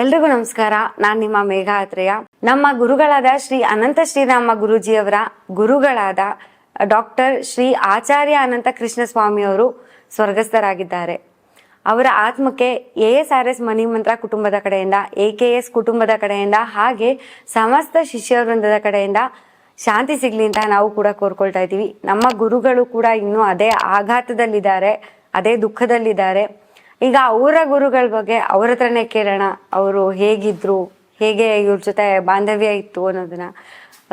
ಎಲ್ರಿಗೂ ನಮಸ್ಕಾರ. ನಾನು ನಿಮ್ಮ ಮೇಘಾತ್ರೇಯ ನಮ್ಮ ಗುರುಗಳಾದ ಶ್ರೀ ಅನಂತ ಶ್ರೀರಾಮ ಗುರೂಜಿಯವರ ಗುರುಗಳಾದ ಡಾಕ್ಟರ್ ಶ್ರೀ ಆಚಾರ್ಯ ಅನಂತ ಕೃಷ್ಣ ಸ್ವಾಮಿಯವರು ಸ್ವರ್ಗಸ್ಥರಾಗಿದ್ದಾರೆ. ಅವರ ಆತ್ಮಕ್ಕೆ A S R S money Mantra ಕುಟುಂಬದ ಕಡೆಯಿಂದ, ಎ ಕೆ ಎಸ್ ಕುಟುಂಬದ ಕಡೆಯಿಂದ, ಹಾಗೆ ಸಮಸ್ತ ಶಿಷ್ಯ ವೃಂದದ ಕಡೆಯಿಂದ ಶಾಂತಿ ಸಿಗ್ಲಿ ಅಂತ ನಾವು ಕೂಡ ಕೋರ್ಕೊಳ್ತಾ ಇದ್ದೀವಿ. ನಮ್ಮ ಗುರುಗಳು ಕೂಡ ಇನ್ನೂ ಅದೇ ಆಘಾತದಲ್ಲಿದ್ದಾರೆ, ಅದೇ ದುಃಖದಲ್ಲಿದ್ದಾರೆ. ಈಗ ಅವರ ಗುರುಗಳ ಬಗ್ಗೆ ಅವ್ರ ಹತ್ರನೇ ಕೇಳೋಣ. ಅವರು ಹೇಗಿದ್ರು? ಹೇಗೆ ಇವ್ರ ಜೊತೆ ಬಾಂಧವ್ಯ ಇತ್ತು ಅನ್ನೋದನ್ನ.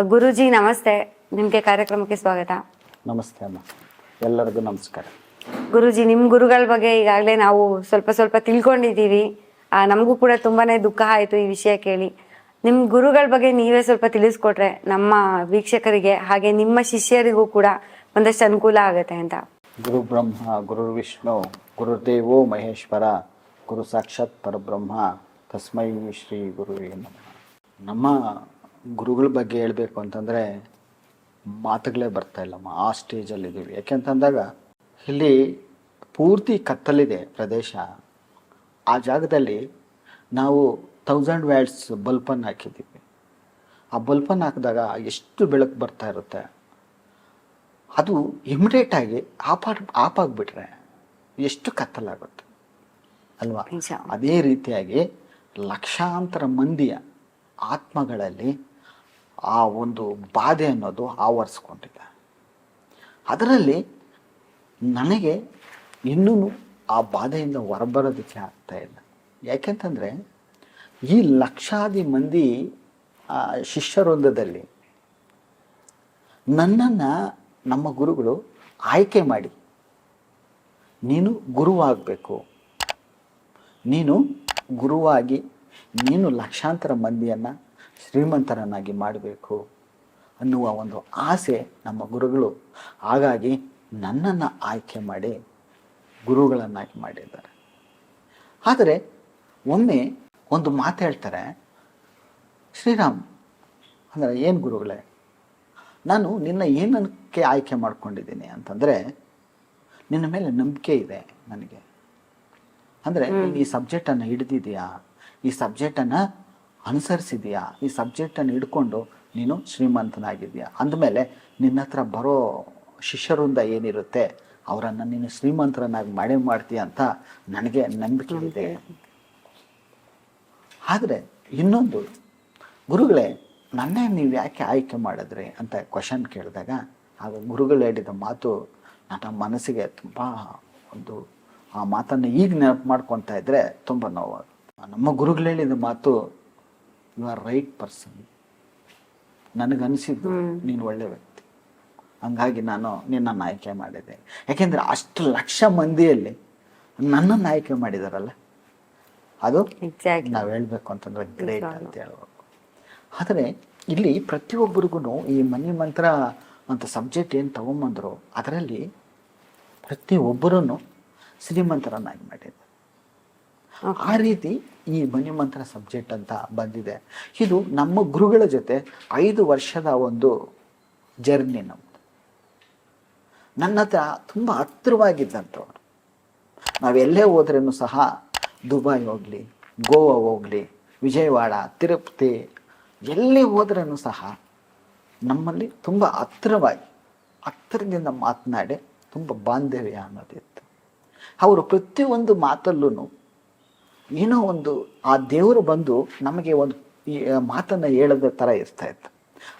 ಗುರುಜಿ ನಮಸ್ತೆ. ನಿಮಗೆ ಕಾರ್ಯಕ್ರಮಕ್ಕೆ ಸ್ವಾಗತ. ನಮಸ್ತೆ ಅಮ್ಮ. ಎಲ್ಲರಿಗೂ ನಮಸ್ಕಾರ. ಗುರುಜಿ ನಿಮ್ಮ ಗುರುಗಳ ಬಗ್ಗೆ ಈಗಾಗಲೇ ನಾವು ಸ್ವಲ್ಪ ಸ್ವಲ್ಪ ತಿಳ್ಕೊಂಡಿದ್ದೀವಿ. ನಮಗೂ ಕೂಡ ತುಂಬಾನೇ ದುಃಖ ಆಯಿತು ಈ ವಿಷಯ ಕೇಳಿ. ನಿಮ್ಮ ಗುರುಗಳ ಬಗ್ಗೆ ನೀವೇ ಸ್ವಲ್ಪ ತಿಳಿಸ್ಕೊಟ್ರೆ ನಮ್ಮ ವೀಕ್ಷಕರಿಗೆ ಹಾಗೆ ನಿಮ್ಮ ಶಿಷ್ಯರಿಗೂ ಕೂಡ ಒಂದಷ್ಟು ಅನುಕೂಲ ಆಗುತ್ತೆ ಅಂತ. ಗುರು ಬ್ರಹ್ಮ ಗುರು ವಿಷ್ಣು ಗುರುದೇವೋ ಮಹೇಶ್ವರ ಗುರು ಸಾಕ್ಷಾತ್ ಪರಬ್ರಹ್ಮ, ತಸ್ಮೈ ಶ್ರೀ ಗುರುವೇ ನಮಃ. ನಮ್ಮ ಗುರುಗಳ ಬಗ್ಗೆ ಹೇಳಬೇಕು ಅಂತಂದರೆ ಮಾತುಗಳೇ ಬರ್ತಾ ಇಲ್ಲಮ್ಮ ಆ ಸ್ಟೇಜಲ್ಲಿದ್ದೀವಿ ಯಾಕೆಂತಂದಾಗ ಇಲ್ಲಿ ಪೂರ್ತಿ ಕತ್ತಲಿದೆ ಪ್ರದೇಶ. ಆ ಜಾಗದಲ್ಲಿ ನಾವು ತೌಸಂಡ್ ವ್ಯಾಟ್ಸ್ ಬಲ್ಪನ್ನು ಹಾಕಿದ್ದೀವಿ. ಆ ಬಲ್ಪನ್ನು ಹಾಕಿದಾಗ ಎಷ್ಟು ಬೆಳಕು ಬರ್ತಾ ಇರುತ್ತೆ? ಅದು ಇಮಿಡಿಯೇಟಾಗಿ ಆಗಿ ಆಫ್ ಆಫ್ ಆಗಿಬಿಟ್ರೆ ಎಷ್ಟು ಕತ್ತಲಾಗುತ್ತೆ. ಅಲ್ವಾ. ಅದೇ ರೀತಿಯಾಗಿ ಲಕ್ಷಾಂತರ ಮಂದಿಯ ಆತ್ಮಗಳಲ್ಲಿ ಆ ಒಂದು ಬಾಧೆ ಅನ್ನೋದು ಆವರಿಸ್ಕೊಂಡಿದೆ. ಅದರಲ್ಲಿ ನನಗೆ ಇನ್ನೂ ಆ ಬಾಧೆಯಿಂದ ಹೊರಬರೋದಕ್ಕೆ ಆಗ್ತಾ ಇಲ್ಲ. ಯಾಕೆಂತಂದರೆ ಈ ಲಕ್ಷಾದಿ ಮಂದಿ ಶಿಷ್ಯವೃಂದದಲ್ಲಿ ನನ್ನನ್ನು ನಮ್ಮ ಗುರುಗಳು ಆಯ್ಕೆ ಮಾಡಿ, ನೀನು ಗುರುವಾಗಬೇಕು, ನೀನು ಗುರುವಾಗಿ, ನೀನು ಲಕ್ಷಾಂತರ ಮಂದಿಯನ್ನು ಶ್ರೀಮಂತರನ್ನಾಗಿ ಮಾಡಬೇಕು ಅನ್ನುವ ಒಂದು ಆಸೆ ನಮ್ಮ ಗುರುಗಳು. ಹಾಗಾಗಿ ನನ್ನನ್ನು ಆಯ್ಕೆ ಮಾಡಿ ಗುರುಗಳನ್ನಾಗಿ ಮಾಡಿದ್ದಾರೆ. ಆದರೆ ಒಮ್ಮೆ ಒಂದು ಮಾತು ಹೇಳ್ತಾರೆ, ಶ್ರೀರಾಮ್, ಅಂದರೆ ಏನು ಗುರುಗಳೇ ನಾನು ನಿನ್ನ ಏನಕ್ಕೆ ಆಯ್ಕೆ ಮಾಡ್ಕೊಂಡಿದ್ದೀನಿ ಅಂತಂದರೆ ನಿನ್ನ ಮೇಲೆ ನಂಬಿಕೆ ಇದೆ ನನಗೆ. ಅಂದರೆ ನೀನು ಈ ಸಬ್ಜೆಕ್ಟನ್ನು ಹಿಡಿದಿದೆಯಾ? ಈ ಸಬ್ಜೆಕ್ಟನ್ನು ಅನುಸರಿಸಿದೆಯಾ? ಈ ಸಬ್ಜೆಕ್ಟನ್ನು ಹಿಡ್ಕೊಂಡು ನೀನು ಶ್ರೀಮಂತನಾಗಿದೆಯಾ? ಅಂದಮೇಲೆ ನಿನ್ನ ಹತ್ರ ಬರೋ ಶಿಷ್ಯರಿಂದ ಏನಿರುತ್ತೆ? ಅವರನ್ನು ನೀನು ಶ್ರೀಮಂತರನ್ನಾಗಿ ಮಾಡೇ ಮಾಡ್ತೀಯ ಅಂತ ನನಗೆ ನಂಬಿಕೆ ಇದೆ. ಆದರೆ ಇನ್ನೊಂದು ಗುರುಗಳೇ ನನ್ನೇ ನೀವು ಯಾಕೆ ಆಯ್ಕೆ ಮಾಡಿದ್ರಿ ಅಂತ ಕ್ವಶನ್ ಕೇಳಿದಾಗ ಆಗ ಗುರುಗಳು ಹೇಳಿದ ಮಾತು ನನ್ನ ಮನಸ್ಸಿಗೆ ತುಂಬ ಒಂದು ಆ ಮಾತನ್ನು ಈಗ ನೆನಪು ಮಾಡ್ಕೊತಾ ಇದ್ರೆ ತುಂಬ ನೋವು. ನಮ್ಮ ಗುರುಗಳು ಹೇಳಿದ ಮಾತು ಯು ಆರ್ ರೈಟ್ ಪರ್ಸನ್ ನನಗನ್ಸಿದ್ದು ನೀನು ಒಳ್ಳೆ ವ್ಯಕ್ತಿ. ಹಂಗಾಗಿ ನಾನು ನಿನ್ನನ್ನು ಆಯ್ಕೆ ಮಾಡಿದೆ. ಯಾಕೆಂದರೆ ಅಷ್ಟು ಲಕ್ಷ ಮಂದಿಯಲ್ಲಿ ನನ್ನನ್ನು ಆಯ್ಕೆ ಮಾಡಿದಾರಲ್ಲ. ಅದು ನಾವು ಹೇಳ್ಬೇಕು ಅಂತಂದ್ರೆ ಗ್ರೇಟ್ ಅಂತ ಹೇಳ್ಬೇಕು ಆದರೆ ಇಲ್ಲಿ ಪ್ರತಿಯೊಬ್ಬರಿಗೂ ಈ ಮನಿ ಮಂತ್ರ ಅಂತ ಸಬ್ಜೆಕ್ಟ್ ಏನು ತಗೊಂಬಂದರು ಅದರಲ್ಲಿ ಪ್ರತಿಯೊಬ್ಬರನ್ನು ಶ್ರೀಮಂತರನ್ನಾಗಿ ಮಾಡಿದ್ದಾರೆ ಆ ರೀತಿ ಈ ಮನಿ ಮಂತ್ರ ಸಬ್ಜೆಕ್ಟ್ ಅಂತ ಬಂದಿದೆ. ಇದು ನಮ್ಮ ಗುರುಗಳ ಜೊತೆ ಐದು ವರ್ಷದ ಒಂದು ಜರ್ನಿ ನಮ್ಮದು ನನ್ನ ಹತ್ರ ತುಂಬ ಹತ್ತಿರವಾಗಿದ್ದಂಥವ್ರು. ನಾವೆಲ್ಲೇ ಹೋದ್ರೂ ಸಹ ದುಬೈ ಹೋಗಲಿ ಗೋವಾ ಹೋಗಲಿ ವಿಜಯವಾಡ ತಿರುಪತಿ ಎಲ್ಲಿ ಹೋದ್ರೂ ಸಹ ನಮ್ಮಲ್ಲಿ ತುಂಬ ಹತ್ತಿರವಾಗಿ, ಹತ್ತಿರದಿಂದ ಮಾತನಾಡಿ ತುಂಬ ಬಾಂಧವ್ಯ ಅನ್ನೋದಿತ್ತು. ಅವರು ಪ್ರತಿಯೊಂದು ಮಾತಲ್ಲೂ ಏನೋ ಒಂದು ಆ ದೇವರು ಬಂದು ನಮಗೆ ಒಂದು ಈ ಮಾತನ್ನು ಹೇಳದ ಥರ ಇರ್ತಾ ಇತ್ತು.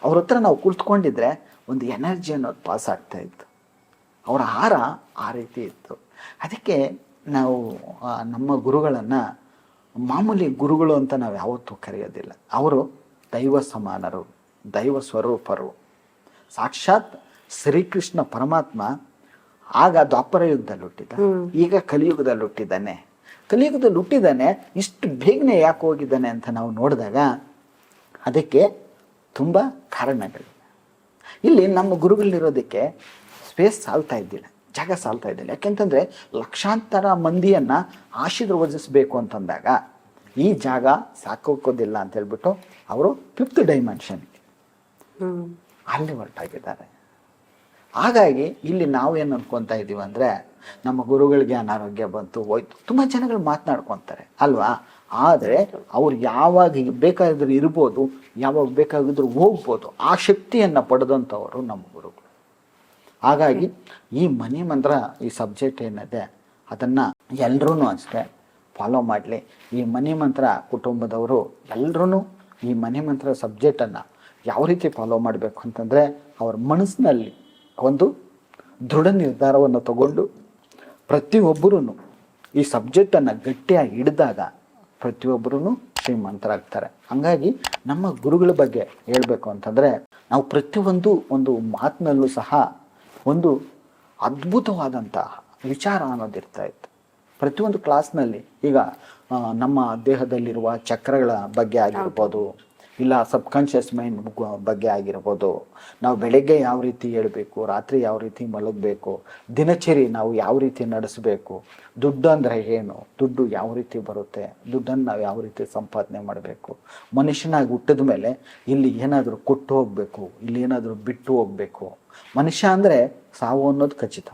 ಅವ್ರ ಹತ್ರ ನಾವು ಕುಳಿತುಕೊಂಡಿದ್ರೆ ಒಂದು ಎನರ್ಜಿ ಅನ್ನೋದು ಪಾಸ್ ಆಗ್ತಾ ಇತ್ತು. ಅವರ ಹಾರ ಆ ರೀತಿ ಇತ್ತು. ಅದಕ್ಕೆ ನಾವು ನಮ್ಮ ಗುರುಗಳನ್ನು ಮಾಮೂಲಿ ಗುರುಗಳು ಅಂತ ನಾವು ಯಾವತ್ತೂ ಕರೆಯೋದಿಲ್ಲ. ಅವರು ದೈವ ಸಮಾನರು ದೈವ ಸ್ವರೂಪರು. ಸಾಕ್ಷಾತ್ ಶ್ರೀಕೃಷ್ಣ ಪರಮಾತ್ಮ ಆಗ ದ್ವಾಪರ ಯುಗದಲ್ಲಿ ಹುಟ್ಟಿದ ಈಗ ಕಲಿಯುಗದಲ್ಲಿ ಹುಟ್ಟಿದ್ದಾನೆ ಕಲಿಯುಗದಲ್ಲಿ ಹುಟ್ಟಿದ್ದಾನೆ ಇಷ್ಟು ಬೇಗನೆ ಯಾಕೆ ಹೋಗಿದ್ದಾನೆ ಅಂತ ನಾವು ನೋಡಿದಾಗ ಅದಕ್ಕೆ ತುಂಬ ಕಾರಣಗಳಿವೆ. ಇಲ್ಲಿ ನಮ್ಮ ಗುರುಗಳಿರೋದಕ್ಕೆ ಸ್ಪೇಸ್ ಸಾಲ್ತಾ ಇದ್ದಿಲ್ಲ ಜಾಗ ಸಾಲ್ತಾ ಇದ್ದಿಲ್ಲ. ಯಾಕೆಂತಂದರೆ ಲಕ್ಷಾಂತರ ಮಂದಿಯನ್ನು ಆಶೀರ್ವದಿಸಬೇಕು ಅಂತಂದಾಗ ಈ ಜಾಗ ಸಾಕೋಕೋದಿಲ್ಲ ಅಂತ ಹೇಳ್ಬಿಟ್ಟು ಅವರು ಫಿಫ್ತ್ ಡೈಮೆನ್ಷನ್ಗೆ ಹ್ಮ್. ಅಲ್ಲಿ ಹೊರಟಾಗಿದ್ದಾರೆ. ಹಾಗಾಗಿ ಇಲ್ಲಿ ನಾವು ಏನು ಅನ್ಕೊತಾ ಇದ್ದೀವಿ ಅಂದರೆ ನಮ್ಮ ಗುರುಗಳಿಗೆ ಅನಾರೋಗ್ಯ ಬಂತು ಹೋಯ್ತು. ತುಂಬ ಜನಗಳು ಮಾತನಾಡ್ಕೊತಾರೆ ಅಲ್ವಾ? ಆದರೆ ಅವ್ರು ಯಾವಾಗ ಬೇಕಾದ್ರೆ ಇರ್ಬೋದು ಯಾವಾಗ ಬೇಕಾಗಿದ್ರು ಹೋಗ್ಬೋದು ಆ ಶಕ್ತಿಯನ್ನು ಪಡೆದಂಥವರು ನಮ್ಮ ಗುರುಗಳು. ಹಾಗಾಗಿ ಈ ಮನಿ ಮಂತ್ರ ಈ ಸಬ್ಜೆಕ್ಟ್ ಏನಿದೆ ಅದನ್ನು ಎಲ್ಲರೂ ಅಷ್ಟೇ ಫಾಲೋ ಮಾಡಲಿ. ಈ ಮನೆ ಮಂತ್ರ ಕುಟುಂಬದವರು ಎಲ್ಲರೂ ಈ ಮನೆ ಮಂತ್ರ ಸಬ್ಜೆಕ್ಟನ್ನು ಯಾವ ರೀತಿ ಫಾಲೋ ಮಾಡಬೇಕು ಅಂತಂದರೆ ಅವ್ರ ಮನಸ್ಸಿನಲ್ಲಿ ಒಂದು ದೃಢ ನಿರ್ಧಾರವನ್ನು ತಗೊಂಡು ಪ್ರತಿಯೊಬ್ಬರೂ ಈ ಸಬ್ಜೆಕ್ಟನ್ನು ಗಟ್ಟಿಯಾಗಿ ಹಿಡಿದಾಗ ಪ್ರತಿಯೊಬ್ಬರೂ ಶ್ರೀಮಂತರಾಗ್ತಾರೆ ಹಾಗಾಗಿ ನಮ್ಮ ಗುರುಗಳ ಬಗ್ಗೆ ಹೇಳಬೇಕು ಅಂತಂದರೆ ನಾವು ಪ್ರತಿಯೊಂದು ಒಂದು ಮಾತಿನಲ್ಲೂ ಸಹ ಒಂದು ಅದ್ಭುತವಾದಂತಹ ವಿಚಾರ ಅನ್ನೋದಿರ್ತಾ ಇತ್ತು. ಪ್ರತಿಯೊಂದು ಕ್ಲಾಸ್ನಲ್ಲಿ ಈಗ ನಮ್ಮ ದೇಹದಲ್ಲಿರುವ ಚಕ್ರಗಳ ಬಗ್ಗೆ ಆಗಿರ್ಬೋದು ಇಲ್ಲ ಸಬ್ಕಾನ್ಷಿಯಸ್ ಮೈಂಡ್ ಬಗ್ಗೆ ಆಗಿರ್ಬೋದು ನಾವು ಬೆಳಗ್ಗೆ ಯಾವ ರೀತಿ ಹೇಳಬೇಕು ರಾತ್ರಿ ಯಾವ ರೀತಿ ಮಲಗಬೇಕು ದಿನಚರಿ ನಾವು ಯಾವ ರೀತಿ ನಡೆಸಬೇಕು ದುಡ್ಡು ಅಂದರೆ ಏನು ದುಡ್ಡು ಯಾವ ರೀತಿ ಬರುತ್ತೆ ದುಡ್ಡನ್ನು ನಾವು ಯಾವ ರೀತಿ ಸಂಪಾದನೆ ಮಾಡಬೇಕು ಮನುಷ್ಯನಾಗಿ ಹುಟ್ಟಿದ ಮೇಲೆ ಇಲ್ಲಿ ಏನಾದರೂ ಕೊಟ್ಟು ಹೋಗಬೇಕು ಇಲ್ಲಿ ಏನಾದರೂ ಬಿಟ್ಟು ಹೋಗಬೇಕು ಮನುಷ್ಯ ಅಂದರೆ ಸಾವು ಅನ್ನೋದು ಖಚಿತ.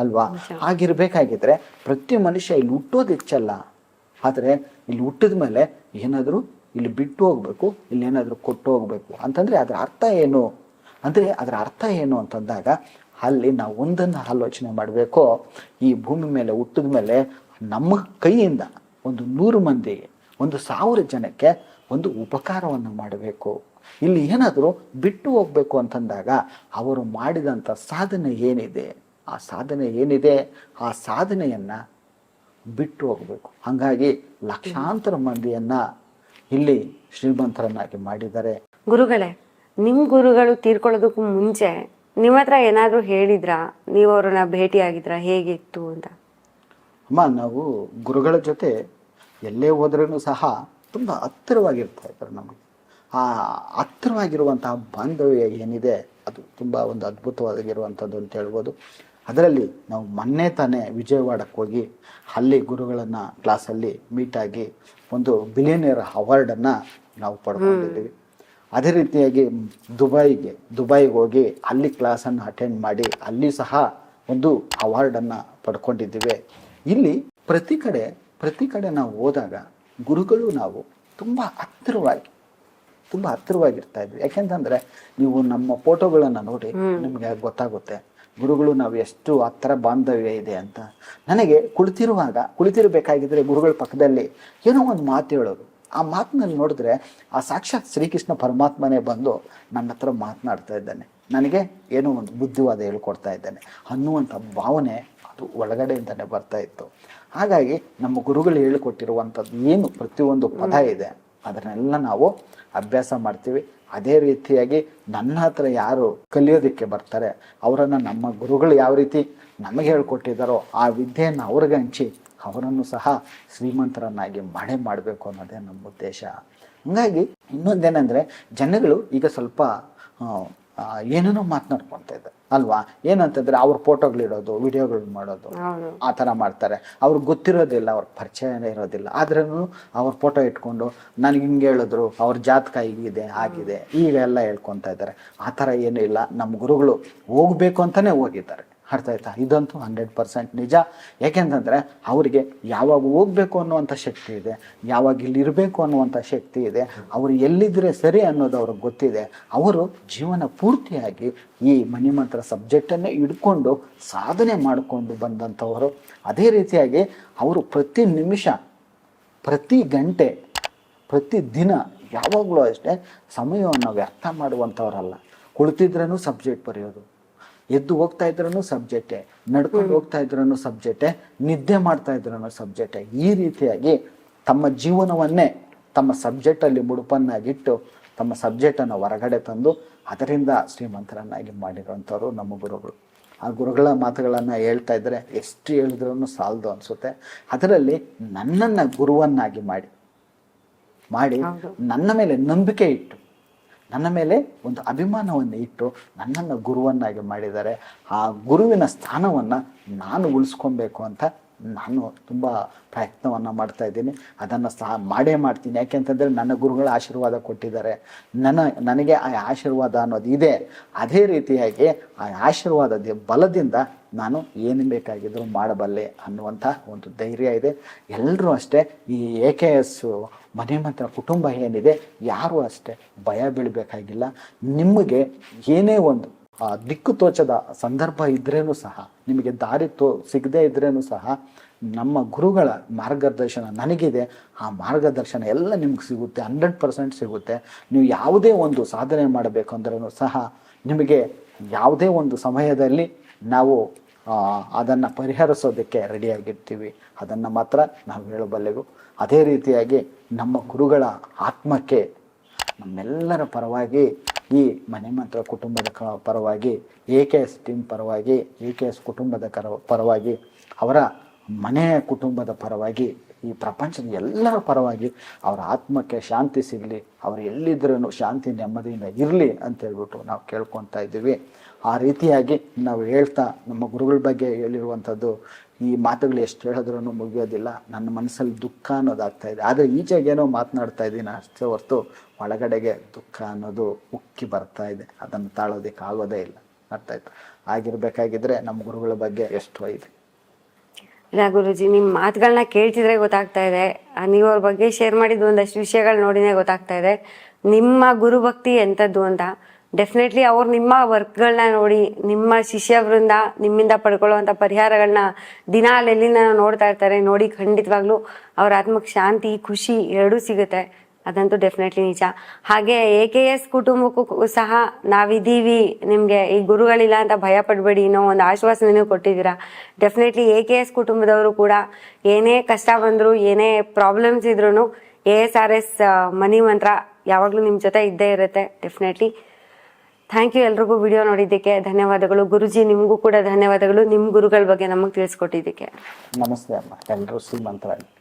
ಅಲ್ವಾ? ಹಾಗಿರ್ಬೇಕಾಗಿದ್ರೆ ಪ್ರತಿ ಮನುಷ್ಯ ಇಲ್ಲಿ ಹುಟ್ಟೋದು ಹೆಚ್ಚಲ್ಲ. ಆದರೆ ಇಲ್ಲಿ ಹುಟ್ಟಿದ ಮೇಲೆ ಏನಾದರೂ ಇಲ್ಲಿ ಬಿಟ್ಟು ಹೋಗ್ಬೇಕು ಇಲ್ಲಿ ಏನಾದರೂ ಕೊಟ್ಟು ಹೋಗ್ಬೇಕು. ಅಂತಂದರೆ ಅದರ ಅರ್ಥ ಏನು? ಅಂದರೆ ಅದರ ಅರ್ಥ ಏನು ಅಂತಂದಾಗ ಅಲ್ಲಿ ನಾವು ಒಂದನ್ನು ಆಲೋಚನೆ ಮಾಡಬೇಕು. ಈ ಭೂಮಿ ಮೇಲೆ ಹುಟ್ಟಿದ ಮೇಲೆ ನಮ್ಮ ಕೈಯಿಂದ ಒಂದು ನೂರು ಮಂದಿಗೆ ಒಂದು ಸಾವಿರ ಜನಕ್ಕೆ ಒಂದು ಉಪಕಾರವನ್ನು ಮಾಡಬೇಕು. ಇಲ್ಲಿ ಏನಾದರೂ ಬಿಟ್ಟು ಹೋಗ್ಬೇಕು ಅಂತಂದಾಗ ಅವರು ಮಾಡಿದಂಥ ಸಾಧನೆ ಏನಿದೆ? ಆ ಸಾಧನೆ ಏನಿದೆ ಆ ಸಾಧನೆಯನ್ನು ಬಿಟ್ಟು ಹೋಗಬೇಕು. ಹಾಗಾಗಿ ಲಕ್ಷಾಂತರ ಮಂದಿಯನ್ನು ಇಲ್ಲಿ ಶ್ರೀಮಂತರನ್ನಾಗಿ ಮಾಡಿದ್ದಾರೆ. ಗುರುಗಳೇ ನಿಮ್ಮ ಗುರುಗಳು ತೀರ್ಕೊಳ್ಳೋದಕ್ಕೂ ಮುಂಚೆ ನಿಮ್ಮ ಹತ್ರ ಏನಾದರೂ ಹೇಳಿದ್ರಾ? ನೀವು ಅವ್ರನ್ನ ಭೇಟಿಯಾಗಿದ್ರಾ? ಹೇಗಿತ್ತು ಅಂತ? ಅಮ್ಮ ನಾವು ಗುರುಗಳ ಜೊತೆ ಎಲ್ಲೇ ಹೋದ್ರೂ ಸಹ ತುಂಬ ಹತ್ತಿರವಾಗಿರ್ತಾ ಇದ್ದಾರೆ ನಮಗೆ. ಆ ಹತ್ತಿರವಾಗಿರುವಂತಹ ಬಾಂಧವ್ಯ ಏನಿದೆ ಅದು ತುಂಬ ಒಂದು ಅದ್ಭುತವಾಗಿರುವಂಥದ್ದು ಅಂತ ಹೇಳ್ಬೋದು. ಅದರಲ್ಲಿ ನಾವು ಮೊನ್ನೆ ತಾನೇ ವಿಜಯವಾಡಕ್ಕೆ ಹೋಗಿ ಅಲ್ಲಿ ಗುರುಗಳನ್ನು ಕ್ಲಾಸಲ್ಲಿ ಮೀಟಾಗಿ ಒಂದು ಬಿಲಿಯನಿಯರ್ ಅವಾರ್ಡನ್ನು ನಾವು ಪಡ್ಕೊಂಡಿದ್ದೀವಿ. ಅದೇ ರೀತಿಯಾಗಿ ದುಬೈಗೆ ದುಬೈಗೆ ಹೋಗಿ ಅಲ್ಲಿ ಕ್ಲಾಸನ್ನು ಅಟೆಂಡ್ ಮಾಡಿ ಅಲ್ಲಿ ಸಹ ಒಂದು ಅವಾರ್ಡನ್ನು ಪಡ್ಕೊಂಡಿದ್ದೀವಿ. ಇಲ್ಲಿ ಪ್ರತಿ ಕಡೆ ಪ್ರತಿ ಕಡೆ ನಾವು ಹೋದಾಗ ಗುರುಗಳು ನಾವು ತುಂಬ ಹತ್ತಿರವಾಗಿ ತುಂಬ ಹತ್ತಿರವಾಗಿರ್ತಾ ಇದ್ವಿ. ಯಾಕೆಂತಂದ್ರೆ ನೀವು ನಮ್ಮ ಫೋಟೋಗಳನ್ನು ನೋಡಿ ನಿಮಗೆ ಗೊತ್ತಾಗುತ್ತೆ? ಗುರುಗಳು ನಾವು ಎಷ್ಟು ಹತ್ತಿರ ಬಾಂಧವ್ಯ ಇದೆ ಅಂತ. ನನಗೆ ಕುಳಿತಿರುವಾಗ ಕುಳಿತಿರಬೇಕಾಗಿದ್ದರೆ ಗುರುಗಳ ಪಕ್ಕದಲ್ಲಿ ಏನೋ ಒಂದು ಮಾತು ಹೇಳೋದು. ಆ ಮಾತಿನಲ್ಲಿ ನೋಡಿದ್ರೆ ಆ ಸಾಕ್ಷಾತ್ ಶ್ರೀಕೃಷ್ಣ ಪರಮಾತ್ಮನೇ ಬಂದು ನನ್ನ ಹತ್ರ ಮಾತನಾಡ್ತಾ ಇದ್ದಾನೆ. ನನಗೆ ಏನೋ ಒಂದು ಬುದ್ಧಿವಾದ ಹೇಳ್ಕೊಡ್ತಾ ಇದ್ದಾನೆ. ಅನ್ನುವಂಥ ಭಾವನೆ ಅದು ಒಳಗಡೆಯಿಂದನೇ ಬರ್ತಾ ಇತ್ತು. ಹಾಗಾಗಿ ನಮ್ಮ ಗುರುಗಳು ಹೇಳಿಕೊಟ್ಟಿರುವಂಥದ್ದು ಏನು ಪ್ರತಿಯೊಂದು ಪದ ಇದೆ. ಅದನ್ನೆಲ್ಲ ನಾವು ಅಭ್ಯಾಸ ಮಾಡ್ತೀವಿ. ಅದೇ ರೀತಿಯಾಗಿ ನನ್ನ ಹತ್ರ ಯಾರು ಕಲಿಯೋದಕ್ಕೆ ಬರ್ತಾರೆ, ಅವರನ್ನು ನಮ್ಮ ಗುರುಗಳು ಯಾವ ರೀತಿ ನಮಗೆ ಹೇಳ್ಕೊಟ್ಟಿದ್ದಾರೋ ಆ ವಿದ್ಯೆಯನ್ನು ಅವ್ರಿಗೆ ಹಂಚಿ ಅವರನ್ನು ಸಹ ಶ್ರೀಮಂತರನ್ನಾಗಿ ಮಾಡೇ ಮಾಡಬೇಕು ಅನ್ನೋದೇ ನಮ್ಮ ಉದ್ದೇಶ. ಹಂಗಾಗಿ ಇನ್ನೊಂದೇನೆಂದರೆ ಜನಗಳು ಈಗ ಸ್ವಲ್ಪ ಏನೇನೋ ಮಾತನಾಡ್ಕೊತ ಇದ್ದಾರೆ. ಅಲ್ವಾ? ಏನಂತಂದ್ರೆ ಅವ್ರ ಫೋಟೋಗಳಿಡೋದು ವಿಡಿಯೋಗಳು ಮಾಡೋದು. ಆ ಥರ ಮಾಡ್ತಾರೆ. ಅವ್ರಿಗೆ ಗೊತ್ತಿರೋದಿಲ್ಲ ಅವ್ರ ಪರಿಚಯನೇ ಇರೋದಿಲ್ಲ. ಆದ್ರೂ ಅವ್ರ ಫೋಟೋ ಇಟ್ಕೊಂಡು ನನಗೆ ಹಿಂಗೆ ಹೇಳಿದ್ರು ಅವ್ರ ಜಾತಕ ಹೀಗಿದೆ ಆಗಿದೆ ಈಗ ಎಲ್ಲ ಹೇಳ್ಕೊತಾ ಇದ್ದಾರೆ. ಆ ಥರ ಏನೂ ಇಲ್ಲ. ನಮ್ಮ ಗುರುಗಳು ಹೋಗ್ಬೇಕು ಅಂತಲೇ ಹೋಗಿದ್ದಾರೆ. ಅರ್ಥ ಆಯ್ತಾ ಇದಂತೂ ಹಂಡ್ರೆಡ್ ಪರ್ಸೆಂಟ್ ನಿಜ. ಯಾಕೆಂತಂದರೆ ಅವರಿಗೆ ಯಾವಾಗ ಹೋಗ್ಬೇಕು ಅನ್ನುವಂಥ ಶಕ್ತಿ ಇದೆ, ಯಾವಾಗ ಇಲ್ಲಿರಬೇಕು ಅನ್ನುವಂಥ ಶಕ್ತಿ ಇದೆ, ಅವರು ಎಲ್ಲಿದ್ರೆ ಸರಿ ಅನ್ನೋದು ಅವ್ರಿಗೆ ಗೊತ್ತಿದೆ. ಅವರು ಜೀವನ ಪೂರ್ತಿಯಾಗಿ ಈ ಮಣಿಮಂತ್ರ ಸಬ್ಜೆಕ್ಟನ್ನೇ ಹಿಡ್ಕೊಂಡು ಸಾಧನೆ ಮಾಡಿಕೊಂಡು ಬಂದಂಥವರು. ಅದೇ ರೀತಿಯಾಗಿ ಅವರು ಪ್ರತಿ ನಿಮಿಷ, ಪ್ರತಿ ಗಂಟೆ, ಪ್ರತಿ ದಿನ ಯಾವಾಗಲೂ ಅಷ್ಟೇ ಸಮಯವನ್ನು ವ್ಯರ್ಥ ಮಾಡುವಂಥವ್ರಲ್ಲ. ಕುಳಿತಿದ್ರೂ ಸಬ್ಜೆಕ್ಟ್ ಬರೆಯೋದು. ಎದ್ದು ಹೋಗ್ತಾ ಇದ್ರೂ ಸಬ್ಜೆಕ್ಟೆ ನಡ್ಕೊಂಡು ಹೋಗ್ತಾ ಇದ್ರೂ ಸಬ್ಜೆಕ್ಟೆ ನಿದ್ದೆ ಮಾಡ್ತಾ ಇದ್ರೂ ಸಬ್ಜೆಕ್ಟೆ ಈ ರೀತಿಯಾಗಿ ತಮ್ಮ ಜೀವನವನ್ನೇ ತಮ್ಮ ಸಬ್ಜೆಕ್ಟಲ್ಲಿ ಮುಡುಪನ್ನಾಗಿಟ್ಟು ತಮ್ಮ ಸಬ್ಜೆಕ್ಟನ್ನು ಹೊರಗಡೆ ತಂದು ಅದರಿಂದ ಶ್ರೀಮಂತರನ್ನಾಗಿ ಮಾಡಿರುವಂಥವ್ರು ನಮ್ಮ ಗುರುಗಳು. ಆ ಗುರುಗಳ ಮಾತುಗಳನ್ನು ಹೇಳ್ತಾ ಇದ್ದರೆ ಎಷ್ಟು ಹೇಳಿದ್ರೂ ಸಾಲದು ಅನಿಸುತ್ತೆ. ಅದರಲ್ಲಿ ನನ್ನನ್ನು ಗುರುವನ್ನಾಗಿ ಮಾಡಿ ಮಾಡಿ ನನ್ನ ಮೇಲೆ ನಂಬಿಕೆ ಇಟ್ಟು ನನ್ನ ಮೇಲೆ ಒಂದು ಅಭಿಮಾನವನ್ನು ಇಟ್ಟು ನನ್ನನ್ನು ಗುರುವನ್ನಾಗಿ ಮಾಡಿದ್ದಾರೆ. ಆ ಗುರುವಿನ ಸ್ಥಾನವನ್ನು ನಾನು ಉಳಿಸ್ಕೊಬೇಕು ಅಂತ ನಾನು ತುಂಬ ಪ್ರಯತ್ನವನ್ನು ಮಾಡ್ತಾ ಇದ್ದೀನಿ. ಅದನ್ನು ಸಹ ಮಾಡೇ ಮಾಡ್ತೀನಿ. ಯಾಕೆಂತಂದರೆ ನನ್ನ ಗುರುಗಳ ಆಶೀರ್ವಾದ ಕೊಟ್ಟಿದ್ದಾರೆ. ನನ್ನ, ನನಗೆ ಆ ಆಶೀರ್ವಾದ ಅನ್ನೋದು ಇದೆ. ಅದೇ ರೀತಿಯಾಗಿ ಆ ಆಶೀರ್ವಾದದ ಬಲದಿಂದ ನಾನು ಏನು ಬೇಕಾಗಿದ್ದರೂ ಮಾಡಬಲ್ಲೆ ಅನ್ನುವಂಥ ಒಂದು ಧೈರ್ಯ ಇದೆ. ಎಲ್ಲರೂ ಅಷ್ಟೇ ಈ ಎ ಕೆ ಎಸ್ ಮನೆ ಮಂತ್ರ, ಕುಟುಂಬ ಏನಿದೆ, ಯಾರು ಅಷ್ಟೇ ಭಯ ಬೀಳಬೇಕಾಗಿಲ್ಲ. ನಿಮಗೆ ಏನೇ ಒಂದು ದಿಕ್ಕು ತೋಚದ ಸಂದರ್ಭ ಇದ್ರೇನು ಸಹ, ನಿಮಗೆ ದಾರಿ ತೋ, ಸಿಗದೇ ಇದ್ರೇನು ಸಹ, ನಮ್ಮ ಗುರುಗಳ ಮಾರ್ಗದರ್ಶನ ನನಗಿದೆ. ಆ ಮಾರ್ಗದರ್ಶನ ಎಲ್ಲ ನಿಮ್ಗೆ ಸಿಗುತ್ತೆ, ಹಂಡ್ರೆಡ್ ಪರ್ಸೆಂಟ್ ಸಿಗುತ್ತೆ. ನೀವು ಯಾವುದೇ ಒಂದು ಸಾಧನೆ ಮಾಡಬೇಕು ಅಂದ್ರೂ ಸಹ, ನಿಮಗೆ ಯಾವುದೇ ಒಂದು ಸಮಯದಲ್ಲಿ ನಾವು ಅದನ್ನು ಪರಿಹರಿಸೋದಕ್ಕೆ ರೆಡಿಯಾಗಿರ್ತೀವಿ ಅದನ್ನು ಮಾತ್ರ ನಾವು ಹೇಳಬಲ್ಲೆವು. ಅದೇ ರೀತಿಯಾಗಿ ನಮ್ಮ ಗುರುಗಳ ಆತ್ಮಕ್ಕೆ ನಮ್ಮೆಲ್ಲರ ಪರವಾಗಿ ಈ ಮನೆ ಮಂತ್ರ ಕುಟುಂಬದ ಕ ಪರವಾಗಿ, ಎ ಕೆ ಎಸ್ ಟೀಮ್ ಪರವಾಗಿ, ಎ ಕೆ ಎಸ್ ಕುಟುಂಬದ ಕರ ಪರವಾಗಿ, ಅವರ ಮನೆ ಕುಟುಂಬದ ಪರವಾಗಿ, ಈ ಪ್ರಪಂಚದ ಎಲ್ಲರ ಪರವಾಗಿ ಅವರ ಆತ್ಮಕ್ಕೆ ಶಾಂತಿ ಸಿಗಲಿ, ಅವರು ಎಲ್ಲಿದ್ರೂ ಶಾಂತಿ ನೆಮ್ಮದಿಯಿಂದ ಇರಲಿ ಅಂತ ಹೇಳ್ಬಿಟ್ಟು ನಾವು ಕೇಳ್ಕೊತಾ ಇದ್ದೀವಿ. ಆ ರೀತಿಯಾಗಿ ನಾವು ಹೇಳ್ತಾ ನಮ್ಮ ಗುರುಗಳ ಬಗ್ಗೆ ಹೇಳಿರುವಂಥದ್ದು ಈ ಮಾತುಗಳು ಎಷ್ಟು ಹೇಳಿದ್ರೂ ಮುಗಿಯೋದಿಲ್ಲ. ನನ್ನ ಮನಸ್ಸಲ್ಲಿ ದುಃಖ ಅನ್ನೋದಾಗ್ತಾ ಇದೆ. ಆದರೆ ಈಚೆಗೇನೋ ಮಾತನಾಡ್ತಾ ಇದ್ದೀನಿ ಅಷ್ಟೇ ಹೊರತು ಒಳಗಡೆಗೆ ದುಃಖ ಅನ್ನೋದು ಉಕ್ಕಿ ಬರ್ತಾ ಇದೆ. ಅದನ್ನು ತಾಳೋದಕ್ಕೆ ಆಗೋದೇ ಇಲ್ಲ. ಅರ್ಥ ಆಯ್ತು. ಆಗಿರ್ಬೇಕಾಗಿದ್ರೆ ನಮ್ಮ ಗುರುಗಳ ಬಗ್ಗೆ ಎಷ್ಟು ಇದೆ ಇಲ್ಲ ಗುರುಜಿ ನಿಮ್ಮ ಮಾತುಗಳನ್ನ ಕೇಳ್ತಿದ್ರೆ ಗೊತ್ತಾಗ್ತಾ ಇದೆ. ನೀವು ಅವ್ರ ಬಗ್ಗೆ ಶೇರ್ ಮಾಡಿದ ಒಂದಷ್ಟು ವಿಷಯಗಳು ನೋಡಿನೇ ಗೊತ್ತಾಗ್ತಾ ಇದೆ. ನಿಮ್ಮ ಗುರುಭಕ್ತಿ ಎಂಥದ್ದು ಅಂತ. ಡೆಫಿನೆಟ್ಲಿ ಅವ್ರು ನಿಮ್ಮ ವರ್ಕ್ಗಳನ್ನ ನೋಡಿ, ನಿಮ್ಮ ಶಿಷ್ಯವೃಂದ ನಿಮ್ಮಿಂದ ಪಡ್ಕೊಳ್ಳುವಂಥ ಪರಿಹಾರಗಳನ್ನ ದಿನ ಅಲ್ಲೆಲ್ಲಿಂದ ನೋಡ್ತಾ ಇರ್ತಾರೆ, ನೋಡಿ ಖಂಡಿತವಾಗ್ಲೂ ಅವ್ರ ಆತ್ಮಕ್ಕೆ ಶಾಂತಿ, ಖುಷಿ ಎರಡೂ ಸಿಗುತ್ತೆ. ಅದಂತೂ ಡೆಫಿನೆಟ್ಲಿ ನಿಜ. ಹಾಗೆ ಎ ಕೆ ಎಸ್ ಕುಟುಂಬಕ್ಕೂ ಸಹ ನಾವಿದ್ದೀವಿ. ನಿಮಗೆ ಈ ಗುರುಗಳಿಲ್ಲ ಅಂತ ಭಯ ಪಡಬೇಡಿ ಅನ್ನೋ ಒಂದು ಆಶ್ವಾಸನೂ ಕೊಟ್ಟಿದ್ದೀರಾ. ಡೆಫಿನೆಟ್ಲಿ ಎ ಕೆ ಎಸ್ ಕುಟುಂಬದವರು ಕೂಡ ಏನೇ ಕಷ್ಟ ಬಂದರೂ, ಏನೇ ಪ್ರಾಬ್ಲಮ್ಸ್ ಇದ್ರೂ A S R S money Mantra ಯಾವಾಗಲೂ ನಿಮ್ಮ ಜೊತೆ ಇದ್ದೇ ಇರುತ್ತೆ ಡೆಫಿನೆಟ್ಲಿ ಥ್ಯಾಂಕ್ ಯು ಎಲ್ರಿಗೂ ವಿಡಿಯೋ ನೋಡಿದ್ದಕ್ಕೆ ಧನ್ಯವಾದಗಳು. ಗುರುಜಿ, ನಿಮಗೂ ಕೂಡ ಧನ್ಯವಾದಗಳು. ನಿಮ್ಮ ಗುರುಗಳ ಬಗ್ಗೆ ನಮಗೆ ತಿಳಿಸ್ಕೊಟ್ಟಿದ್ದಕ್ಕೆ. ನಮಸ್ತೆ ಅಮ್ಮ. ಎಲ್ಲರೂ ಶ್ರೀಮಂತರಾಗಿ.